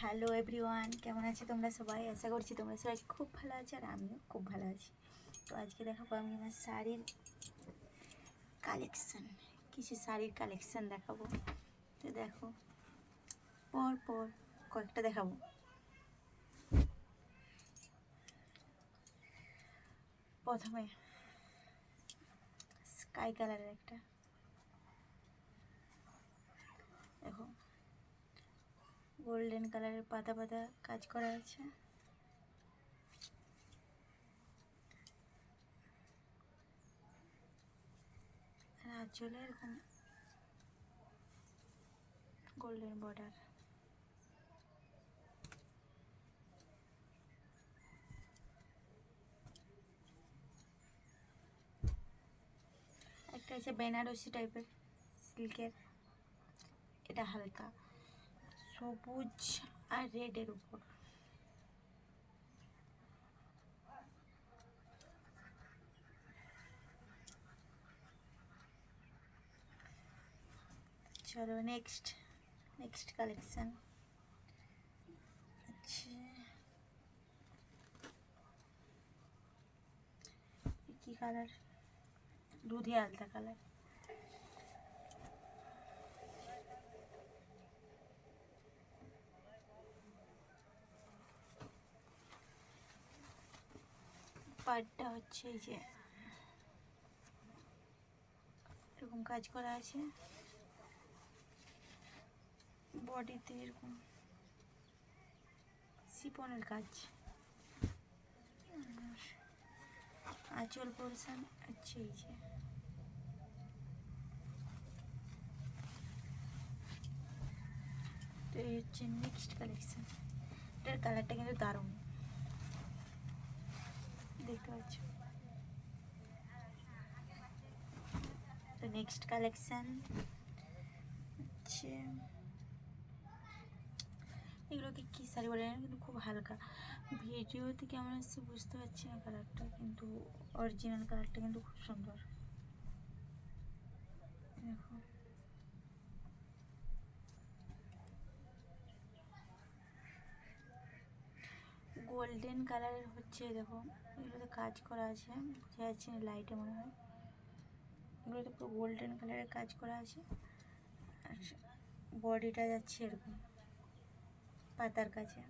Hello everyone কেমন আছে তোমরা সবাই? আশা করছি তোমরা সবাই খুব ভালো আছো আর আমিও খুব ভালো আছি। তো আজকে দেখাবো আমি আমার শাড়ির কালেকশান কিছু শাড়ির কালেকশান দেখাবো। তো দেখো পর পর কয়েকটা দেখাবো। প্রথমে স্কাই কালারের একটা দেখো গোল্ডেন কালারের পাতা পাতা কাজ করা আছে। আর আঁচলে এরকম গোল্ডেন বর্ডার। একটা আছে বেনারসি টাইপের সিল্কের এটা হালকা। সবুজ আর রেডের উপর। চলো নেক্সট নেক্সট কালেকশন আচ্ছা। কি কালার দুধে আলতা কালার পাটটা হচ্ছে এই যে এরকম কাজ করা আছে। বডিতে এরকম সিপনের কাজ। আঁচল পোর্শন আছে এই যে। তো এই হচ্ছে নেক্সট কালেকশান এটার কালারটা কিন্তু দারুণ। দেখতে পাচ্ছ। তো নেক্সট কালেকশন হচ্ছে, এগুলোকে কী শাড়ি বলে কিন্তু খুব হালকা। ভিডিওতে কেমন আসছে বুঝতে পারছি না কালারটা কিন্তু অরিজিনাল কালারটা কিন্তু খুব সুন্দর। দেখো। গোল্ডেন কালারের হচ্ছে, দেখো, এগুলোতে কাজ করা আছে। বোঝা যাচ্ছে না লাইটে মনে হয়। এগুলোতে পুরো গোল্ডেন কালারের কাজ করা আছে। আর বডিটা যাচ্ছে এরকম, পাতার কাছে।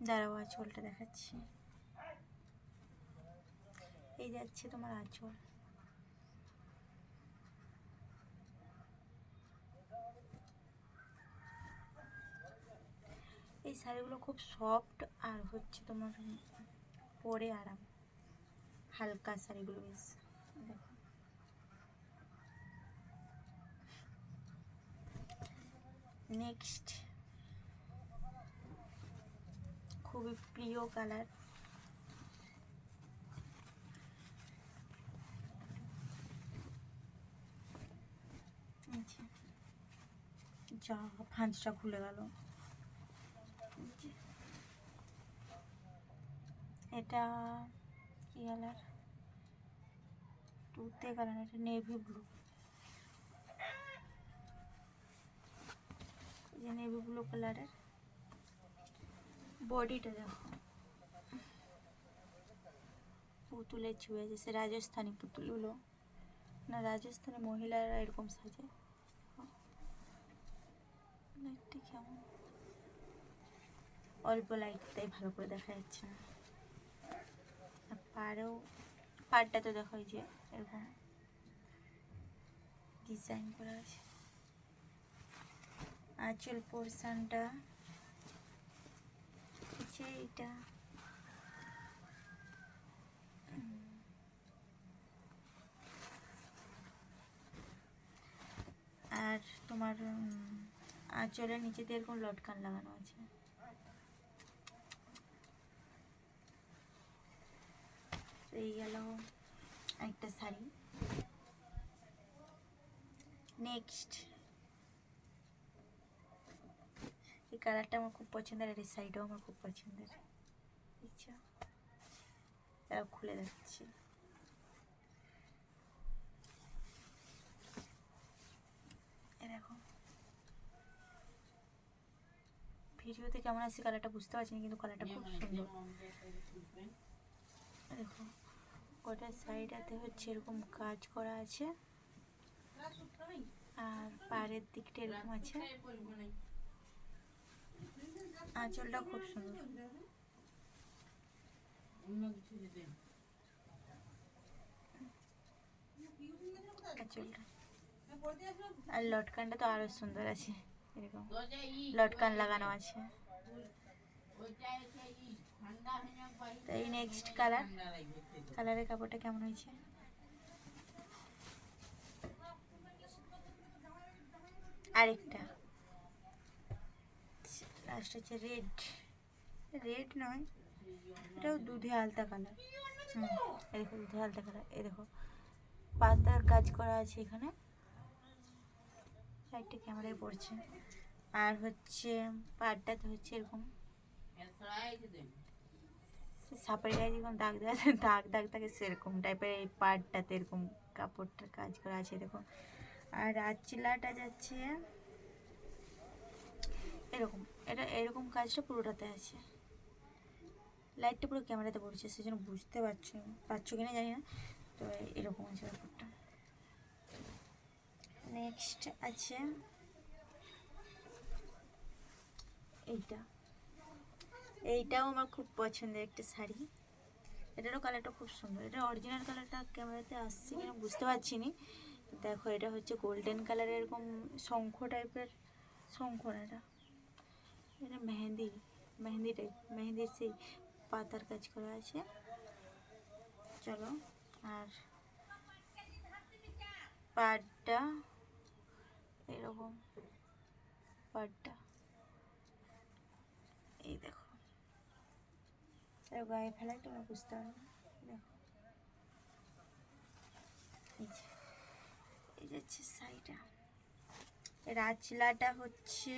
দাঁড়াও, আঁচলটা দেখাচ্ছি। এই যাচ্ছে তোমার আঁচল। এই শাড়িগুলো খুব সফট আর হচ্ছে তোমার পরে আরাম। হালকা শাড়িগুলো বেশ। দেখো। নেক্সট খুবই প্রিয় কালার যা। ভাঁজটা খুলে গেল। এটা কি কালার তুতে কালার এটা নেভি ব্লু যে নেভি ব্লু কালারের বডিটা দেখো। পুতুলের আছে সে রাজস্থানি পুতুলগুলো না রাজস্থানি মহিলারা এরকম সাজে। লাইটটা কেমন? অল্প লাইট তাই ভালো করে দেখা যাচ্ছে না। পাড়েও পাড়টা তো দেখো যে এরকম ডিজাইন করা আছে। আঁচল পোর্শনটা হচ্ছে উম, আর তোমার আঁচলের নিচেতে এরকম লটকান লাগানো আছে। এই গেল একটা শাড়ি। নেক্সট এই কালারটা আমার খুব পছন্দের আমার খুব পছন্দের। খুলে যাচ্ছে ভিডিওতে কেমন আছে কালারটা বুঝতে পারছি না কিন্তু কালারটা খুব সুন্দর। দেখো। গোটা সাইডাতে হচ্ছে এরকম কাজ করা আছে। আর পাড়ের দিকটা এরকম আছে। আঁচলটা খুব সুন্দর। আঁচলটা। আর লটকানটা তো আরও সুন্দর আছে, এরকম। লটকান লাগানো আছে। তো এই নেক্সট কালার কালারের কাপড়টা কেমন হয়েছে? আরেকটা। লাস্ট হচ্ছে রেড রেড নয়, এটাও দুধে আলতা কালার হুম, এই দুধে আলতা কালার দেখো, পাতার কাজ করা আছে এখানে। সাইডটা ক্যামেরায় পড়ছে। আর হচ্ছে, পাড়টাতে হচ্ছে এরকম। সাপের যেরকম দাগ দেওয়া দাগ দাগ থাকে সেরকম টাইপের এই পাড়টাতে এরকম কাপড়টার কাজ করা আছে এরকম। আর আচিলাটা যাচ্ছে, এরকম, এটা এরকম কাজটা পুরোটাতে আছে। লাইটটা পুরো ক্যামেরাতে পড়ছে, সেজন্য বুঝতে পারছ পারছ কিনা জানি না তো এরকম আছে ব্যাপারটা। নেক্সট আছে, এইটা। এইটাও আমার খুব পছন্দের একটা শাড়ি। এটারও কালারটা খুব সুন্দর। এটা অরিজিনাল কালারটা ক্যামেরাতে আসছে কিনা বুঝতে পারছি নি। দেখো, এটা হচ্ছে গোল্ডেন কালারের এরকম শঙ্খ টাইপের শঙ্খ এটা? এটা মেহেন্দি মেহেন্দি টাইপ মেহেন্দির সেই পাতার কাজ করা আছে। চলো, আর পাড়টা এরকম পাড়টা এই দেখো এর গায়ে ফেলাই, তোমরা বুঝতে পারবে। দেখো। এই যে হচ্ছে শাড়িটা এর আঁচলাটা হচ্ছে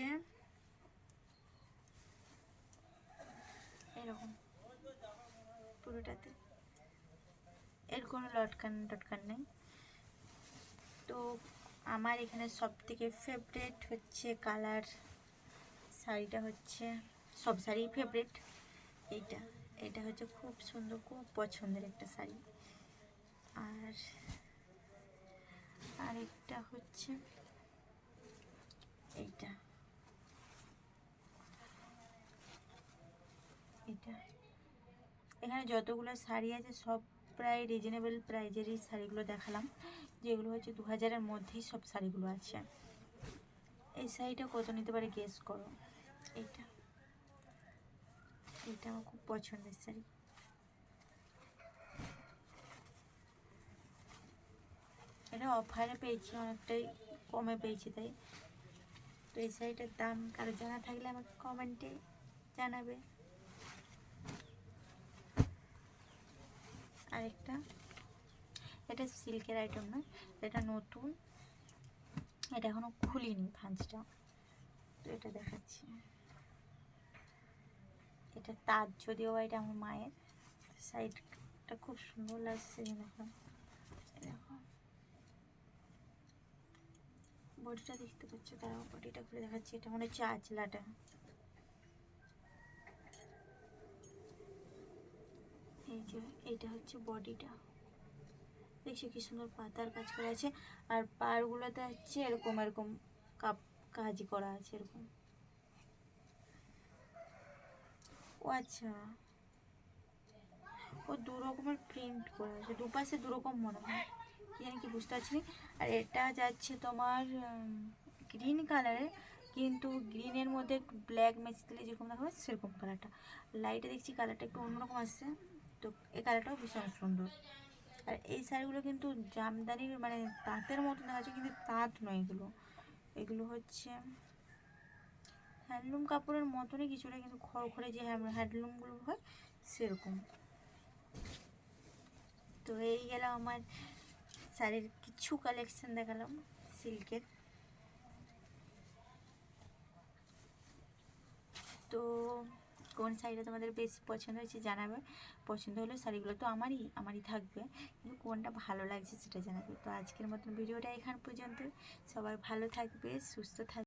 এরকম। পুরোটাতে। এর কোনো লটকান, টটকান নেই। তো আমার এখানে সব থেকে ফেভারেট হচ্ছে কালার শাড়িটা হচ্ছে, সব শাড়ি ফেভারেট এইটা। এটা হচ্ছে খুব সুন্দর, খুব পছন্দের একটা শাড়ি। আর আরেকটা হচ্ছে এইটা। এটা। এখানে যতগুলো শাড়ি আছে, সব প্রায় রিজনেবল প্রাইজেরই শাড়িগুলো দেখালাম, যেগুলো হচ্ছে দু হাজারের মধ্যেই সব শাড়িগুলো আছে। এই শাড়িটা কত নিতে পারে গেস করো? এইটা। এটা আমার খুব পছন্দের শাড়ি। এটা অফারে পেয়েছি, অনেকটাই কমে পেয়েছি তাই। তো এই শাড়িটার দাম কারও জানা থাকলে আমাকে কমেন্টে জানাবে। আরেকটা, এটা সিল্কের আইটেম নয় এটা নতুন, এটা এখনও খুলিনি ভাঁজটা তো এটা দেখাচ্ছি। এটা তার যদিও এটা আমার মায়ের। সাইডটা খুব সুন্দর লাগছে দেখো। বডিটা দেখতে পাচ্ছ? তারা বডিটা খুলে দেখাচ্ছি। এটা মনে হচ্ছে আঁচলাটা। এই যে এইটা হচ্ছে বডিটা। দেখছ কি সুন্দর পাতার কাজ করা আছে। আর পাড়গুলোতে হচ্ছে এরকম এরকম কাপ কাজ করা আছে এরকম ও আচ্ছা। ও দু রকমের প্রিন্ট করা আছে। দুপাশে দু রকম মনে হয়। কি জানি কি বুঝতে পারছি আর এটা যাচ্ছে তোমার গ্রিন কালারে কিন্তু গ্রিনের মধ্যে ব্ল্যাক মেসি দিলে যেরকম দেখা যাচ্ছে সেরকম কালারটা লাইটে দেখছি কালারটা একটু অন্যরকম আসছে। তো এই কালারটাও ভীষণ সুন্দর। আর এই শাড়িগুলো কিন্তু জামদানির মানে তাঁতের মতো দেখা যাচ্ছে কিন্তু তাঁত নয় এগুলো। এগুলো হচ্ছে হ্যান্ডলুম কাপড়ের মতনই কিছুটা কিন্তু খড়খড়ে যে হ্যান্ডলুমগুলো হয়, সেরকম। তো এই গেল আমার শাড়ির কিছু কালেকশন দেখালাম সিল্কের তো কোন শাড়িটা তোমাদের বেশি পছন্দ হয়েছে জানাবে। পছন্দ হলে শাড়িগুলো তো আমারই আমারই থাকবে। কিন্তু কোনটা ভালো লাগছে সেটা জানাবে। তো আজকের মতন ভিডিওটা এখান পর্যন্ত। সবাই ভালো থাকবে, সুস্থ থাকবে